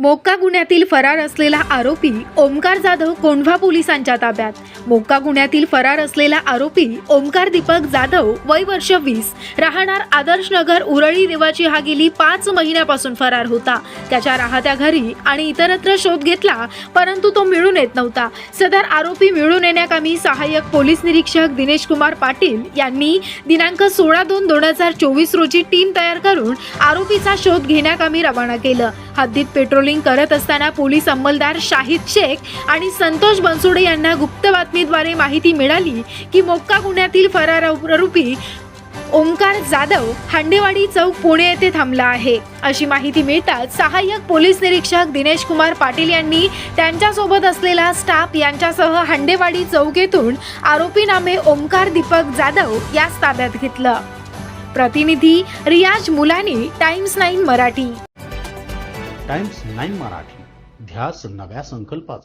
मोक्का गुन्ह्यातील फरार असलेला आरोपी ओमकार जाधव कोंढवा पोलिसांच्या ताब्यात. मोक्का गुन्ह्यातील फरार असलेला आरोपी ओमकार दीपक जाधव वय वर्ष वीस. राहणार आदर्श नगर उरळी देवाची हा गेली पाच महिन्यापासून फरार होता. त्याच्या राहत्या घरी आणि इतरत्र शोध घेतला परंतु तो मिळून येत नव्हता. सदर आरोपी मिळून येण्याकामी सहाय्यक पोलीस निरीक्षक दिनेश कुमार पाटील यांनी दिनांक सोळा दोन दोन हजार चोवीस रोजी टीम तयार करून आरोपीचा शोध घेण्याकामी रवाना केलं. हद्दीत पेट्रोलिंग करत असताना पोलीस अंमलदार शाहिद शेख आणि संतोष बनसोडे यांना गुप्त बातमीद्वारे माहिती मिळाली की मोक्का गुन्ह्यातील फरार आरोपी ओंकार जाधव हांडेवाडी चौक पुणे येथे थांबला आहे. अशी माहिती मिळताच सहाय्यक पोलीस निरीक्षक दिनेश कुमार पाटील यांनी त्यांच्यासोबत असलेला स्टाफ यांच्यासह हांडेवाडी चौक येथून आरोपी नामे ओंकार दीपक जाधव याच ताब्यात घेतलं. प्रतिनिधी Riyaz Mulani Times Nine Marathi. Times Nine Marathi. ध्यास नव्या संकल्पाचा.